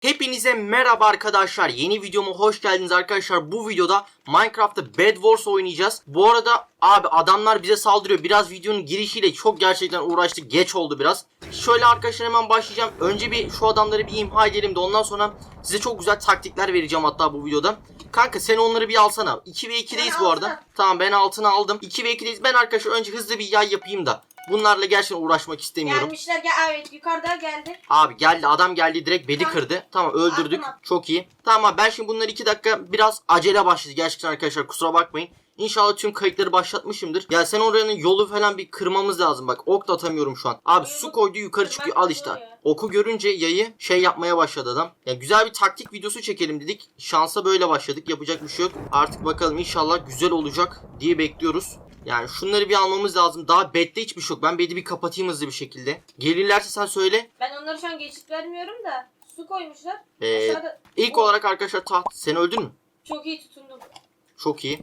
Hepinize merhaba arkadaşlar. Yeni videoma hoş geldiniz arkadaşlar. Bu videoda Minecraft'ta Bed Wars oynayacağız. Bu arada abi adamlar bize saldırıyor. Biraz videonun girişiyle çok gerçekten uğraştık. Geç oldu biraz. Şöyle arkadaşlar hemen başlayacağım. Önce bir şu adamları bir imha edelim de ondan sonra size çok güzel taktikler vereceğim hatta bu videoda. Kanka sen onları bir alsana. 2 ve 2'deyiz bu arada. Tamam ben altını aldım. 2 ve 2'deyiz. Ben arkadaşlar önce hızlı bir yay yapayım da. Bunlarla gerçekten uğraşmak istemiyorum. Gelmişler gel evet yukarıda geldi. Abi geldi adam geldi direkt bedi Tamam. kırdı. Tamam öldürdük. Tamam. Çok iyi. Tamam abi ben şimdi bunları iki dakika biraz acele başladı. Gerçekten arkadaşlar kusura bakmayın. İnşallah tüm kayıtları başlatmışımdır. Ya sen oranın yolu falan bir kırmamız lazım. Bak ok da atamıyorum şu an. Abi su koydu yukarı çıkıyor. Al işte. Oku görünce yayı şey yapmaya başladı adam. Ya güzel bir taktik videosu çekelim dedik. Şansa böyle başladık. Yapacak bir şey yok. Artık bakalım inşallah güzel olacak diye bekliyoruz. Yani şunları bir almamız lazım. Daha bedde hiçbir şey yok. Ben bedi bir kapatayım hızlı bir şekilde. Gelirlerse sen söyle. Ben onları şu an geçit vermiyorum da su koymuşlar. Ee, Aşağıda İlk O- olarak arkadaşlar taht sen öldün mü? çok iyi tutundum. Çok iyi.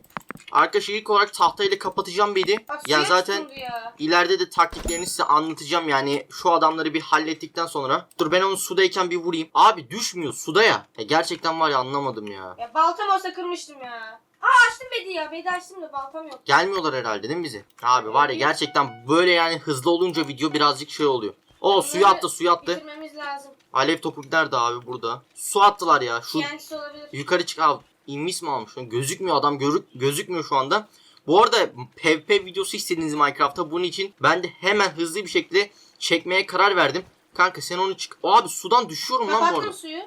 Arkadaşlar ilk olarak tahtayla kapatacağım bedi. Bak Yani zaten ya. ileride de taktiklerini size anlatacağım yani şu adamları bir hallettikten sonra. Dur ben onu sudayken bir vurayım. Abi düşmüyor suda ya. ya gerçekten var ya anlamadım ya. Ya baltam olsa kırmıştım ya. Aa açtım bedi ya. Bedi açtım da baltam yok. Gelmiyorlar herhalde değil mi bize? Abi var ya gerçekten böyle yani hızlı olunca video birazcık şey oluyor. O suya attı suya attı. Bitirmemiz lazım. Alev topu nerede abi burada? Su attılar ya. Şu olabilir. Yukarı çık abi. İnmiş mi almış? Gözükmüyor adam görük gözükmüyor şu anda. Bu arada PvP videosu istediğiniz Minecraft'ta bunun için ben de hemen hızlı bir şekilde çekmeye karar verdim. Kanka sen onu çık. Abi sudan düşüyorum lan bu Kapattım arada. suyu.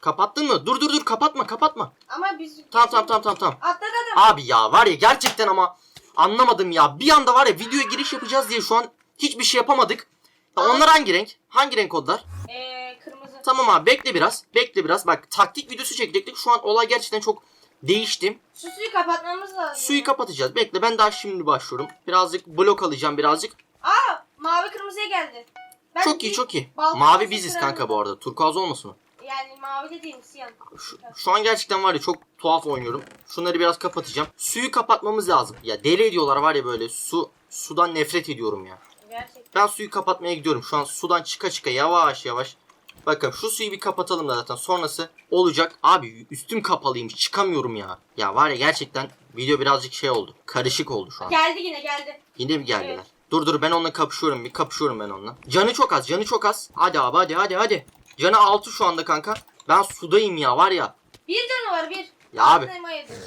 Kapattın mı? Dur dur dur kapatma kapatma. Ama biz... Tamam tamam tamam tamam tamam. Atladı adam. Abi ya var ya gerçekten ama anlamadım ya. Bir anda var ya videoya giriş yapacağız diye şu an hiçbir şey yapamadık. Ya onlar hangi renk? Hangi renk kodlar? Ee, kırmızı. Tamam abi bekle biraz. Bekle biraz. Bak taktik videosu çekecektik. Şu an olay gerçekten çok değişti. Şu suyu kapatmamız lazım. Suyu kapatacağız. Bekle ben daha şimdi başlıyorum. Birazcık blok alacağım birazcık. Aa mavi kırmızıya geldi. Ben çok iyi çok iyi. Mavi biziz kanka bu arada. Turkuaz olmasın o? Yani mavi de değil siyah. Şu, şu an gerçekten var ya çok tuhaf oynuyorum. Şunları biraz kapatacağım. Suyu kapatmamız lazım. Ya deli ediyorlar var ya böyle su sudan nefret ediyorum ya. Gerçekten. Ben suyu kapatmaya gidiyorum. Şu an sudan çıka çıka yavaş yavaş. Bakın şu suyu bir kapatalım da zaten sonrası olacak. Abi üstüm kapalıymış çıkamıyorum ya. Ya var ya gerçekten video birazcık şey oldu. Karışık oldu şu an. Geldi yine geldi. Yine mi geldiler? Evet. Dur dur ben onunla kapışıyorum bir kapışıyorum ben onunla. Canı çok az canı çok az. Hadi abi hadi hadi hadi. Canı 6 şu anda kanka. Ben sudayım ya var ya. Bir canı var bir. Ya abi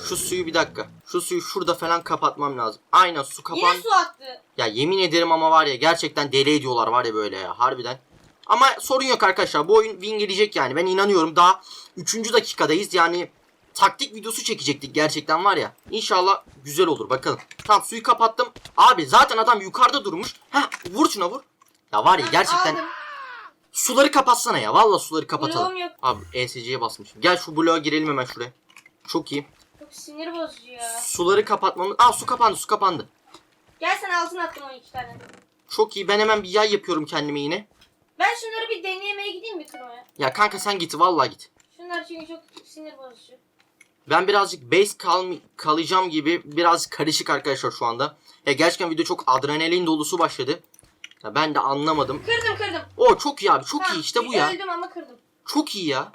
şu suyu bir dakika. Şu suyu şurada falan kapatmam lazım. Aynen su kapan. Yine su attı. Ya yemin ederim ama var ya gerçekten deli ediyorlar var ya böyle ya harbiden. Ama sorun yok arkadaşlar. Bu oyun win gelecek yani. Ben inanıyorum. Daha 3. dakikadayız. Yani taktik videosu çekecektik gerçekten var ya. İnşallah güzel olur bakalım. Tamam suyu kapattım. Abi zaten adam yukarıda durmuş. Heh vur şuna vur. Ya var ya gerçekten Aldım. Suları kapatsana ya. Valla suları kapatalım. Bloğum yok. Abi ESC'ye basmışım. Gel şu bloğa girelim hemen şuraya. Çok iyi. Çok sinir bozucu ya. Suları kapatmamız... Aa su kapandı su kapandı. Gel sen altına attım 12 tane. Çok iyi. Ben hemen bir yay yapıyorum kendime yine. Ben şunları bir deneyemeye gideyim mi kırmaya? Ya kanka sen git vallahi git. Şunlar çünkü çok sinir bozucu. Ben birazcık base kal kalacağım gibi biraz karışık arkadaşlar şu anda. Ya gerçekten video çok adrenalin dolusu başladı. Ya ben de anlamadım. Kırdım kırdım. O çok iyi abi çok Tamam, iyi işte bu ya. Öldüm ama kırdım. Çok iyi ya.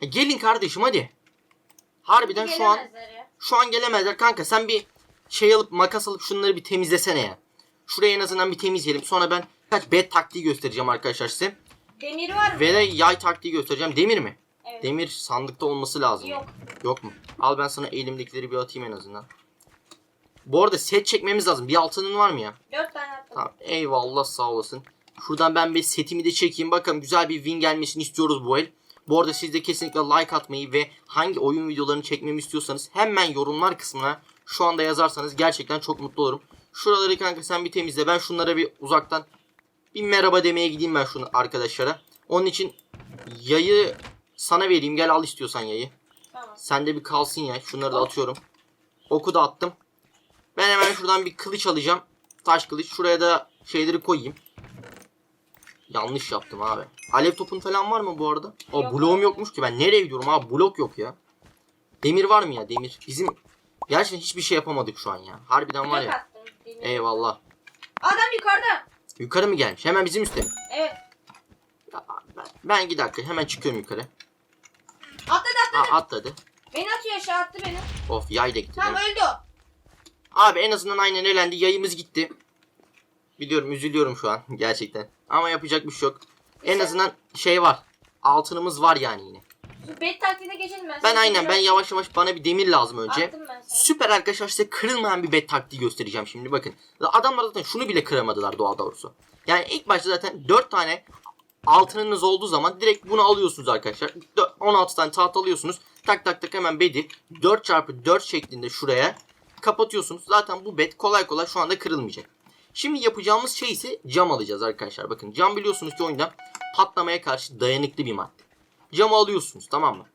Ya gelin kardeşim hadi. Harbiden şu an Gelemezler ya. şu an gelemezler kanka sen bir şey alıp makas alıp şunları bir temizlesene ya. Şurayı en azından bir temizleyelim. Sonra ben kaç bed taktiği göstereceğim arkadaşlar size. Demir var mı? Ve de yay taktiği göstereceğim. Demir mi? Evet. Demir sandıkta olması lazım. Yok. Yok mu? Al ben sana elimdekileri bir atayım en azından. Bu arada set çekmemiz lazım. Bir altının var mı ya? Dört tane. Tamam. Eyvallah sağ olasın. Şuradan ben bir setimi de çekeyim. Bakalım güzel bir win gelmesini istiyoruz bu el. Bu arada siz de kesinlikle like atmayı ve hangi oyun videolarını çekmemi istiyorsanız hemen yorumlar kısmına şu anda yazarsanız gerçekten çok mutlu olurum. Şuraları kanka sen bir temizle. Ben şunlara bir uzaktan bir merhaba demeye gideyim ben şunu arkadaşlara. Onun için yayı sana vereyim. Gel al istiyorsan yayı. Tamam. Sende bir kalsın ya. Şunları da atıyorum. Oku da attım. Ben hemen şuradan bir kılıç alacağım. Taş kılıç. Şuraya da şeyleri koyayım. Yanlış yaptım abi. Alev topun falan var mı bu arada? O Yok bloğum yokmuş ki. Ben nereye gidiyorum abi? Blok yok ya. Demir var mı ya? Demir. Bizim gerçekten hiçbir şey yapamadık şu an ya. Harbiden var ya. Eyvallah. Adam yukarıda. Yukarı mı gelmiş? Hemen bizim üstte mi? Evet. Ya, ben, ben bir dakika hemen çıkıyorum yukarı. atladı. Ha atladı. Beni atıyor aşağı attı beni. Of yayla gitti. Tamam öldü o. Abi en azından aynen elendi. Yayımız gitti. Biliyorum üzülüyorum şu an gerçekten. Ama yapacak bir şey yok. En azından şey var. Altınımız var yani yine. Bet taktiğine geçelim ben. Ben aynen ben yavaş yavaş bana bir demir lazım önce. Attım ben sana. Süper arkadaşlar size kırılmayan bir bet taktiği göstereceğim şimdi bakın. Adamlar zaten şunu bile kıramadılar doğal doğrusu. Yani ilk başta zaten 4 tane altınınız olduğu zaman direkt bunu alıyorsunuz arkadaşlar. Dö- 16 tane tahta alıyorsunuz. Tak tak tak hemen bedi 4 çarpı 4 şeklinde şuraya kapatıyorsunuz. Zaten bu bet kolay kolay şu anda kırılmayacak. Şimdi yapacağımız şey ise cam alacağız arkadaşlar. Bakın cam biliyorsunuz ki oyunda patlamaya karşı dayanıklı bir madde. Camı alıyorsunuz tamam mı?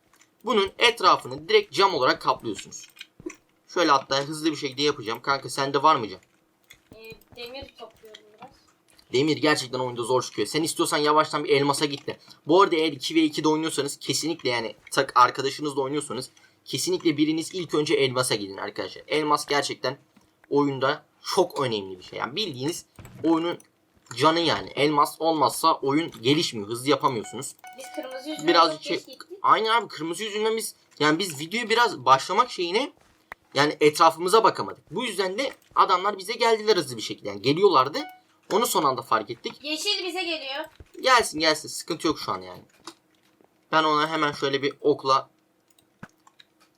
Bunun etrafını direkt cam olarak kaplıyorsunuz. Şöyle hatta hızlı bir şekilde yapacağım. Kanka sende var mı cam? Ee, demir topluyorum biraz. Demir gerçekten oyunda zor çıkıyor. Sen istiyorsan yavaştan bir elmasa git de. Bu arada eğer 2 ve 2'de oynuyorsanız kesinlikle yani tak arkadaşınızla oynuyorsanız kesinlikle biriniz ilk önce elmasa gidin arkadaşlar. Elmas gerçekten oyunda çok önemli bir şey. Yani bildiğiniz oyunun canı yani. Elmas olmazsa oyun gelişmiyor. Hızlı yapamıyorsunuz. Biz kırmızı yüzüne Birazcık şey-. Aynen abi kırmızı yüzünden biz yani biz videoyu biraz başlamak şeyine yani etrafımıza bakamadık. Bu yüzden de adamlar bize geldiler hızlı bir şekilde. Yani geliyorlardı. Onu son anda fark ettik. Yeşil bize geliyor. Gelsin gelsin sıkıntı yok şu an yani. Ben ona hemen şöyle bir okla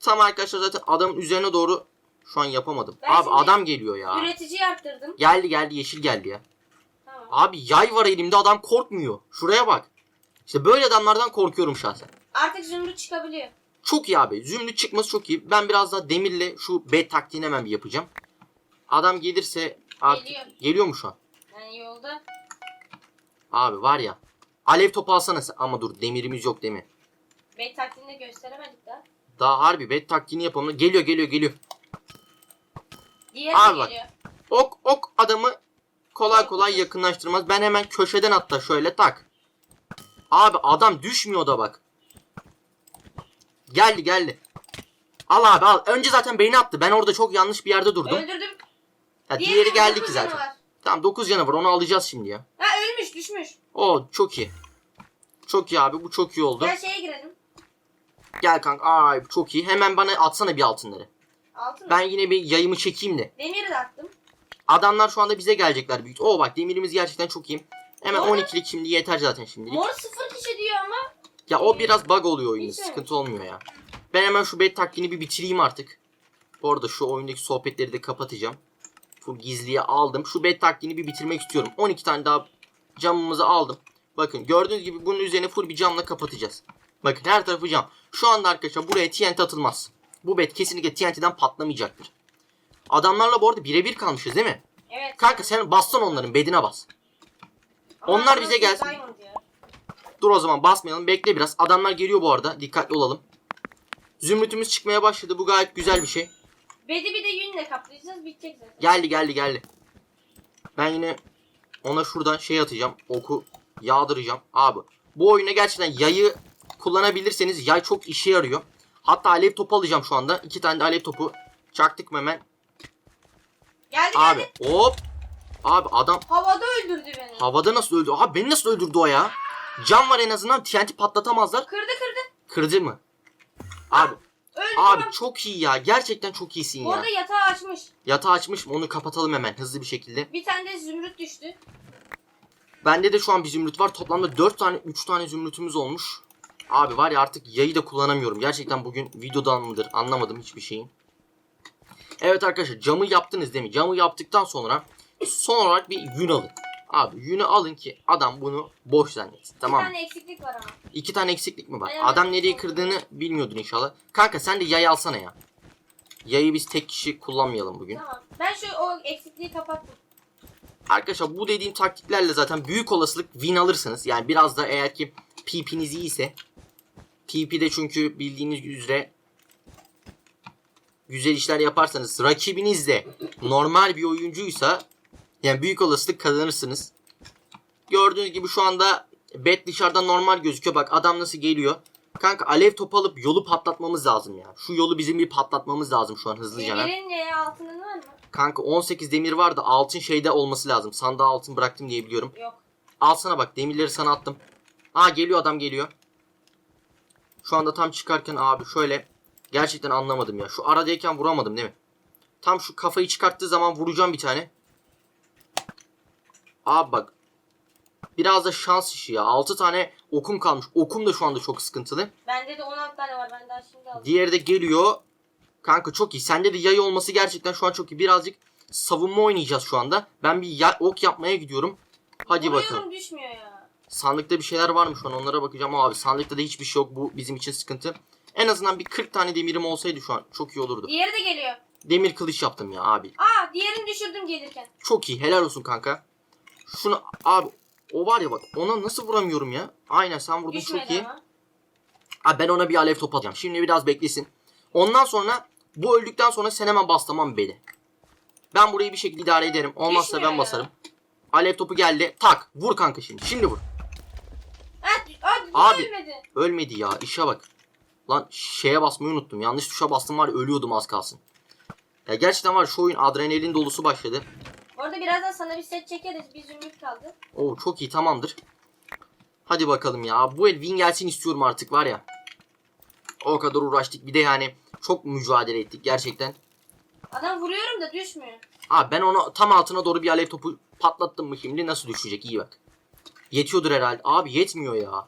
Tam arkadaşlar zaten adamın üzerine doğru şu an yapamadım. Ben Abi şimdi adam geliyor ya. Üreticiyi arttırdım. Geldi geldi yeşil geldi ya. Tamam. Abi yay var elimde adam korkmuyor. Şuraya bak. İşte böyle adamlardan korkuyorum şahsen. Artık zümrüt çıkabiliyor. Çok iyi abi. Zümrüt çıkması çok iyi. Ben biraz daha demirle şu B taktiğini hemen bir yapacağım. Adam gelirse artık Geliyor. geliyor mu şu an? Yani yolda. Abi var ya. Alev topu alsana sen. Ama dur demirimiz yok değil mi? Bet taktiğini de gösteremedik daha. Daha harbi bet taktiğini yapalım. Geliyor geliyor geliyor. Diğer Abi de bak. geliyor. Ok ok adamı kolay kolay yakınlaştırmaz. Ben hemen köşeden hatta şöyle tak. Abi adam düşmüyor da bak. Geldi geldi. Al abi al. Önce zaten beni attı. Ben orada çok yanlış bir yerde durdum. Öldürdüm. Ya Diğeri geldi ki zaten. canavar. Tamam 9 canı var. Onu alacağız şimdi ya. Ha ölmüş düşmüş. O çok iyi. Çok iyi abi. Bu çok iyi oldu. Gel şeye girelim. Gel kanka. Ay çok iyi. Hemen bana atsana bir altınları. Altın. Ben yine bir yayımı çekeyim de. Demiri de attım. Adamlar şu anda bize gelecekler büyük. Oo bak demirimiz gerçekten çok iyi. Hemen arada- 12'lik şimdi yeter zaten şimdilik. Mor sıfır kişi diyor ama. Ya o biraz bug oluyor oyunda. Hiç Sıkıntı olmuyor ya. Ben hemen şu bet taktiğini bir bitireyim artık. Bu arada şu oyundaki sohbetleri de kapatacağım. Full gizliye aldım. Şu bet taktiğini bir bitirmek istiyorum. 12 tane daha camımızı aldım. Bakın gördüğünüz gibi bunun üzerine full bir camla kapatacağız. Bakın her tarafı cam. Şu anda arkadaşlar buraya TNT atılmaz. Bu bet kesinlikle TNT'den patlamayacaktır. Adamlarla bu arada birebir kalmışız değil mi? Evet. Kanka sen bassan onların bedine bas. Ama onlar bize gelsin. Dur o zaman basmayalım. Bekle biraz. Adamlar geliyor bu arada. Dikkatli olalım. Zümrütümüz çıkmaya başladı. Bu gayet güzel bir şey. Bedi bir de yünle kaplayacağız bitecek zaten. Geldi geldi geldi. Ben yine ona şuradan şey atacağım. Oku yağdıracağım. Abi bu oyuna gerçekten yayı kullanabilirseniz yay çok işe yarıyor. Hatta alev topu alacağım şu anda. İki tane de alev topu çaktık mı hemen. Geldi Abi geldi. hop. Abi adam Havada öldürdü beni. havada nasıl öldü? Abi beni nasıl öldürdü o ya? Cam var en azından TNT patlatamazlar. Kırdı kırdı. Kırdı mı? Abi Öldü. Abi çok iyi ya. Gerçekten çok iyisin ya. arada yatağı açmış. Yatağı açmış mı? Onu kapatalım hemen hızlı bir şekilde. Bir tane de zümrüt düştü. Bende de şu an bir zümrüt var. Toplamda 4 tane 3 tane zümrütümüz olmuş. Abi var ya artık yayı da kullanamıyorum. Gerçekten bugün videodan mıdır anlamadım hiçbir şeyin. Evet arkadaşlar camı yaptınız değil mi? Camı yaptıktan sonra son olarak bir yün alın. Abi yünü alın ki adam bunu boş zannetsin. Tamam Bir mı? tane eksiklik var ama. İki tane eksiklik mi var? Evet. Adam nereye kırdığını bilmiyordun inşallah. Kanka sen de yay alsana ya. Yayı biz tek kişi kullanmayalım bugün. Tamam. Ben şu o eksikliği kapattım. Arkadaşlar bu dediğim taktiklerle zaten büyük olasılık win alırsınız. Yani biraz da eğer ki PP'niz iyiyse. PP'de çünkü bildiğiniz üzere güzel işler yaparsanız rakibiniz de normal bir oyuncuysa yani büyük olasılık kazanırsınız. Gördüğünüz gibi şu anda bet dışarıdan normal gözüküyor. Bak adam nasıl geliyor. Kanka alev topu alıp yolu patlatmamız lazım ya. Şu yolu bizim bir patlatmamız lazım şu an hızlıca. Demirin ne altının var mı? Kanka 18 demir var da altın şeyde olması lazım. Sandığa altın bıraktım diye biliyorum. Yok. Al sana bak demirleri sana attım. Aa geliyor adam geliyor. Şu anda tam çıkarken abi şöyle gerçekten anlamadım ya. Şu aradayken vuramadım değil mi? Tam şu kafayı çıkarttığı zaman vuracağım bir tane. Abi bak. Biraz da şans işi ya. 6 tane okum kalmış. Okum da şu anda çok sıkıntılı. Bende de 16 tane var. Ben daha şimdi aldım. Diğeri de geliyor. Kanka çok iyi. Sende de yay olması gerçekten şu an çok iyi. Birazcık savunma oynayacağız şu anda. Ben bir ok yapmaya gidiyorum. Hadi Vuruyorum, bakalım. düşmüyor ya. Sandıkta bir şeyler var mı şu an onlara bakacağım. Abi sandıkta da hiçbir şey yok. Bu bizim için sıkıntı. En azından bir 40 tane demirim olsaydı şu an çok iyi olurdu. Diğeri de geliyor. Demir kılıç yaptım ya abi. Aa diğerini düşürdüm gelirken. Çok iyi. Helal olsun kanka. Şunu abi o var ya bak ona nasıl vuramıyorum ya. Aynen sen vurdun çok Düşmedi iyi. ama. Abi ben ona bir alev topu atacağım. Şimdi biraz beklesin. Ondan sonra bu öldükten sonra sen hemen bas tamam beni. Ben burayı bir şekilde idare ederim. Olmazsa Düşmüyor ben ya. basarım. Alev topu geldi. Tak. Vur kanka şimdi. Şimdi vur. Aa, Abi. Ölmedi. Ölmedi ya. işe bak. Lan şeye basmayı unuttum. Yanlış tuşa bastım var ya ölüyordum az kalsın. Ya gerçekten var şu oyun adrenalin dolusu başladı. Bu arada birazdan sana bir set çekeriz. Bir zümrüt kaldı. Oo çok iyi tamamdır. Hadi bakalım ya. Bu el win gelsin istiyorum artık var ya. O kadar uğraştık. Bir de yani çok mücadele ettik gerçekten. Adam vuruyorum da düşmüyor. Abi ben onu tam altına doğru bir alev topu patlattım mı şimdi nasıl düşecek iyi bak. Yetiyordur herhalde. Abi yetmiyor ya.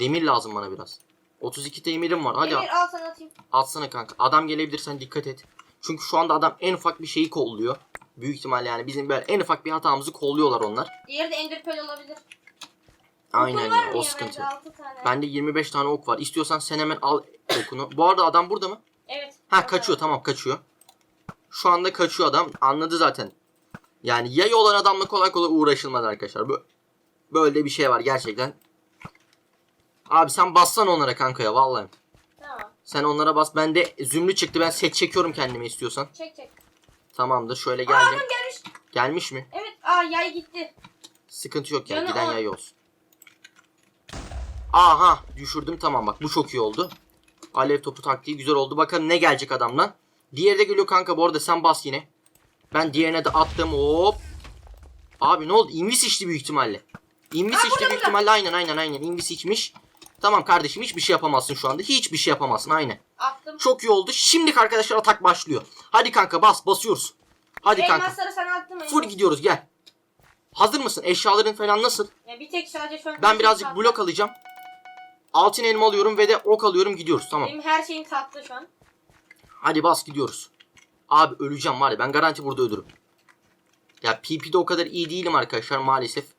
Demir lazım bana biraz. 32 demirim var. Hadi Emir al sana atayım. atsana kanka. Adam gelebilir sen dikkat et. Çünkü şu anda adam en ufak bir şeyi kolluyor. Büyük ihtimalle yani bizim böyle en ufak bir hatamızı kolluyorlar onlar. Diğeri de ender pearl olabilir. Aynen ya o sıkıntı. Bende 6 tane. Bende 25 tane ok var. İstiyorsan sen hemen al okunu. Bu arada adam burada mı? Evet. Ha kaçıyor tamam kaçıyor. Şu anda kaçıyor adam. Anladı zaten. Yani yay olan adamla kolay kolay uğraşılmaz arkadaşlar. Bö- Böyle bir şey var gerçekten. Abi sen bassan onlara kanka ya vallahi. Tamam. Sen onlara bas. Ben de zümrü çıktı. Ben set çekiyorum kendime istiyorsan. Çek çek. Tamamdır. Şöyle Aa geldim. adam gelmiş. Gelmiş mi? Evet. Aa yay gitti. Sıkıntı yok ya. Canı Giden on. yay olsun. Aha düşürdüm tamam bak bu çok iyi oldu. Alev topu taktiği güzel oldu. Bakalım ne gelecek adamdan. Diğeri de geliyor kanka bu arada sen bas yine. Ben diğerine de attım hop. Abi ne oldu? Invis içti büyük ihtimalle. Invis Aa, burada, büyük ihtimalle aynen aynen aynen Invis içmiş. Tamam kardeşim hiçbir şey yapamazsın şu anda. Hiçbir şey yapamazsın aynen. Attım. Çok iyi oldu. Şimdi arkadaşlar atak başlıyor. Hadi kanka bas basıyoruz. Hadi kanka. Elmasları sana attım. Full elmas. gidiyoruz gel. Hazır mısın? Eşyaların falan nasıl? Ya bir tek sadece şu an. Ben her birazcık şeyim blok tatlı. alacağım. Altın elma alıyorum ve de ok alıyorum gidiyoruz tamam. Benim her şeyim tatlı şu an. Hadi bas gidiyoruz. Abi öleceğim var ya ben garanti burada ölürüm. Ya PP'de o kadar iyi değilim arkadaşlar maalesef.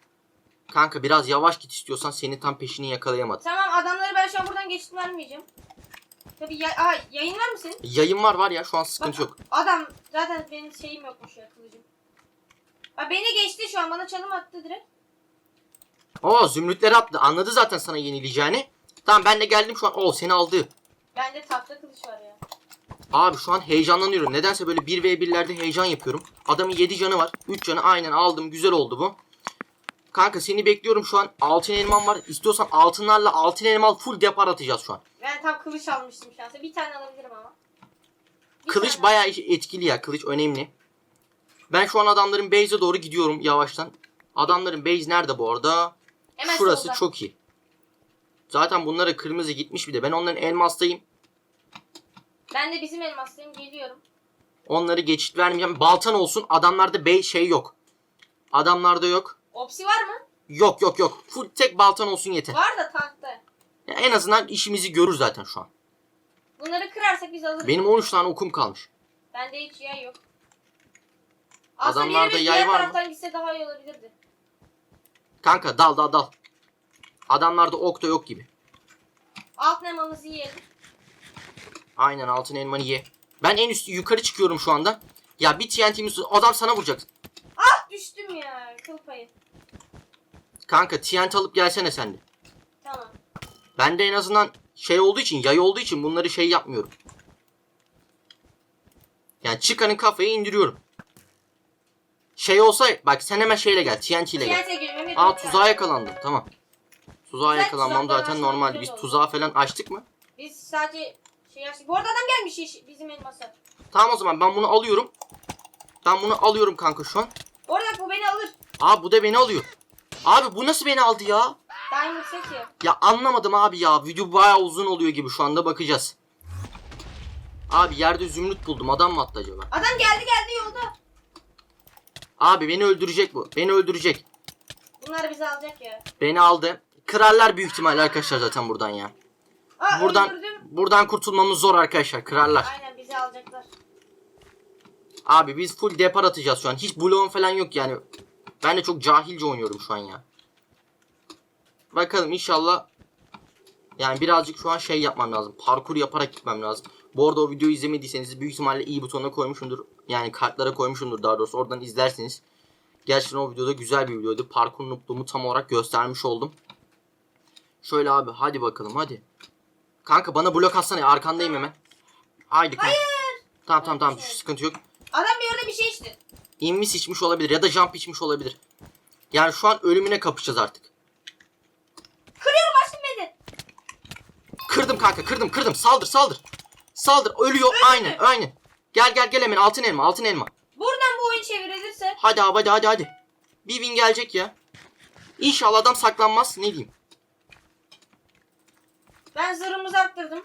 Kanka biraz yavaş git istiyorsan senin tam peşini yakalayamadım. Tamam adamları ben şu an buradan geçit vermeyeceğim. Tabii ya Aa, yayın var mı senin? Yayın var var ya şu an sıkıntı Bak, yok. Adam zaten benim şeyim yokmuş ya kılıcım. Bak beni geçti şu an bana çalım attı direkt. Oo zümrütleri attı anladı zaten sana yenileceğini. Tamam ben de geldim şu an. Oo seni aldı. Bende tahta kılıç var ya. Abi şu an heyecanlanıyorum. Nedense böyle 1v1'lerde heyecan yapıyorum. Adamın 7 canı var. 3 canı aynen aldım. Güzel oldu bu. Kanka seni bekliyorum şu an. Altın elman var. İstiyorsan altınlarla altın elma al. Full depar atacağız şu an. Ben tam kılıç almıştım şansa. Bir tane alabilirim ama. Bir Kılıç tane. bayağı etkili ya. Kılıç önemli. Ben şu an adamların base'e doğru gidiyorum yavaştan. Adamların base nerede bu arada? Hemen Şurası solda. çok iyi. Zaten bunlara kırmızı gitmiş bir de. Ben onların elmastayım. Ben de bizim elmaslıyım geliyorum. Onları geçit vermeyeceğim. Baltan olsun. Adamlarda base şey yok. Adamlarda yok. Opsi var mı? Yok yok yok. Full tek baltan olsun yeter. Var da tahta. Ya en azından işimizi görür zaten şu an. Bunları kırarsak biz alırız. Benim 13 tane okum kalmış. Bende hiç yay yok. Aslında Adamlarda yay var mı? taraftan gitse daha iyi olabilirdi. Kanka dal dal dal. Adamlarda ok da yok gibi. Alt nemamızı yiyelim. Aynen altın elmanı ye. Ben en üst yukarı çıkıyorum şu anda. Ya bir TNT'miz adam sana vuracak. Ah düştüm ya kıl payı. Kanka TNT alıp gelsene sen de. Tamam. Ben de en azından şey olduğu için yay olduğu için bunları şey yapmıyorum. Yani çıkanın kafayı indiriyorum. Şey olsa bak sen hemen şeyle gel TNT ile gel. Siyasi girmemi Aa tuzağa yakalandım tamam. Tuzağa Güzel, yakalanmam tuzaktan zaten aşağı normal. güzel Biz tuzağı falan açtık mı? Biz sadece şey açtık. Bu arada adam gelmiş bizim elmasa. Tamam o zaman ben bunu alıyorum. Ben bunu alıyorum kanka şu an. Orada bu beni alır. Aa bu da beni alıyor. Abi bu nasıl beni aldı ya? Diamond ya. Ya anlamadım abi ya. Video bayağı uzun oluyor gibi şu anda bakacağız. Abi yerde zümrüt buldum. Adam mı attı acaba? Adam geldi geldi yolda. Abi beni öldürecek bu. Beni öldürecek. Bunlar bizi alacak ya. Beni aldı. Kırarlar büyük ihtimalle arkadaşlar zaten buradan ya. Aa Buradan öldürdüm. buradan kurtulmamız zor arkadaşlar. Kırarlar. Aynen bizi alacaklar. Abi biz full depar atacağız şu an. Hiç bloğum falan yok yani. Ben de çok cahilce oynuyorum şu an ya. Bakalım inşallah. Yani birazcık şu an şey yapmam lazım. Parkur yaparak gitmem lazım. Bu arada o videoyu izlemediyseniz büyük ihtimalle iyi butonuna koymuşumdur. Yani kartlara koymuşumdur daha doğrusu. Oradan izlersiniz. Gerçekten o videoda güzel bir videoydu. Parkur noobluğumu tam olarak göstermiş oldum. Şöyle abi hadi bakalım hadi. Kanka bana blok atsana ya, arkandayım hemen. Haydi kanka. Tamam tamam tamam sıkıntı yok. Adam bir orada bir şey içti. İnvis içmiş olabilir ya da jump içmiş olabilir. Yani şu an ölümüne kapışacağız artık. Kırıyorum açtım beni. Kırdım kanka kırdım kırdım saldır saldır. Saldır ölüyor aynen aynen. Gel gel gel hemen altın elma altın elma. Buradan bu oyun çevrilirse. Hadi abi hadi hadi hadi. Bir win gelecek ya. İnşallah adam saklanmaz ne diyeyim. Ben zırhımızı arttırdım.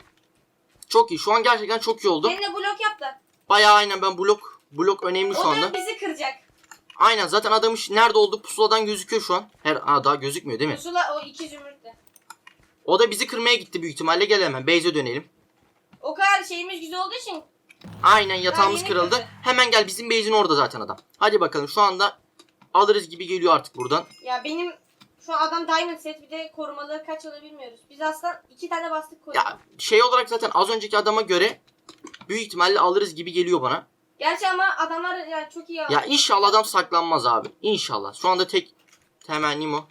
Çok iyi şu an gerçekten çok iyi oldu. Kendine blok yap da. Bayağı aynen ben blok blok önemli şu O anda. da bizi kıracak. Aynen zaten adamın ş- nerede olduğu pusuladan gözüküyor şu an. Her Aa, daha gözükmüyor değil mi? Pusula o iki zümrütle. O da bizi kırmaya gitti büyük ihtimalle. Gel hemen base'e dönelim. O kadar şeyimiz güzel olduğu için Aynen yatağımız yeni kırıldı. kırdı. Hemen gel bizim base'in orada zaten adam. Hadi bakalım şu anda alırız gibi geliyor artık buradan. ya benim şu an adam diamond set bir de korumalı kaç alır bilmiyoruz. Biz aslında iki tane bastık koruma. Ya şey olarak zaten az önceki adama göre büyük ihtimalle alırız gibi geliyor bana. Gerçi ama adamlar yani çok iyi. Ya inşallah adam saklanmaz abi. İnşallah. Şu anda tek temennim o.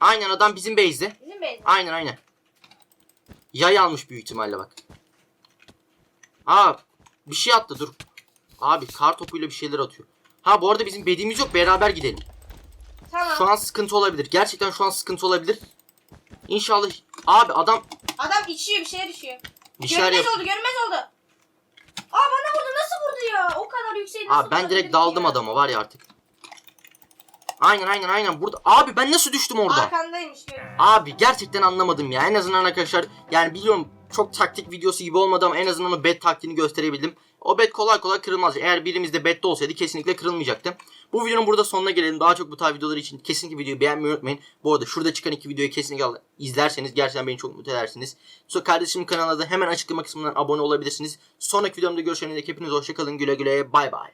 Aynen adam bizim base'de. Bizim beyaz. Aynen aynen. Yay almış büyük ihtimalle bak. Aa bir şey attı dur. Abi kar topuyla bir şeyler atıyor. Ha bu arada bizim bedimiz yok beraber gidelim. Tamam. Şu an sıkıntı olabilir. Gerçekten şu an sıkıntı olabilir. İnşallah abi adam Adam içiyor bir şeye düşüyor. bir şeyler görmez yap. oldu görmez oldu. Aa bana vurdu nasıl vurdu ya? O kadar yüksek nasıl Abi ben direkt vurabilir daldım ya? adama var ya artık. Aynen aynen aynen burada. Abi ben nasıl düştüm orada? Arkandaymış böyle. Abi gerçekten anlamadım ya. En azından arkadaşlar yani biliyorum çok taktik videosu gibi olmadı ama en azından o bet taktiğini gösterebildim. O bet kolay kolay kırılmaz. Eğer birimizde bette olsaydı kesinlikle kırılmayacaktı. Bu videonun burada sonuna gelelim. Daha çok bu tarz videolar için kesinlikle videoyu beğenmeyi unutmayın. Bu arada şurada çıkan iki videoyu kesinlikle izlerseniz gerçekten beni çok mutlu edersiniz. Sonra kardeşimin kanalına da hemen açıklama kısmından abone olabilirsiniz. Sonraki videomda görüşene dek hepiniz hoşçakalın. Güle güle. Bay bay.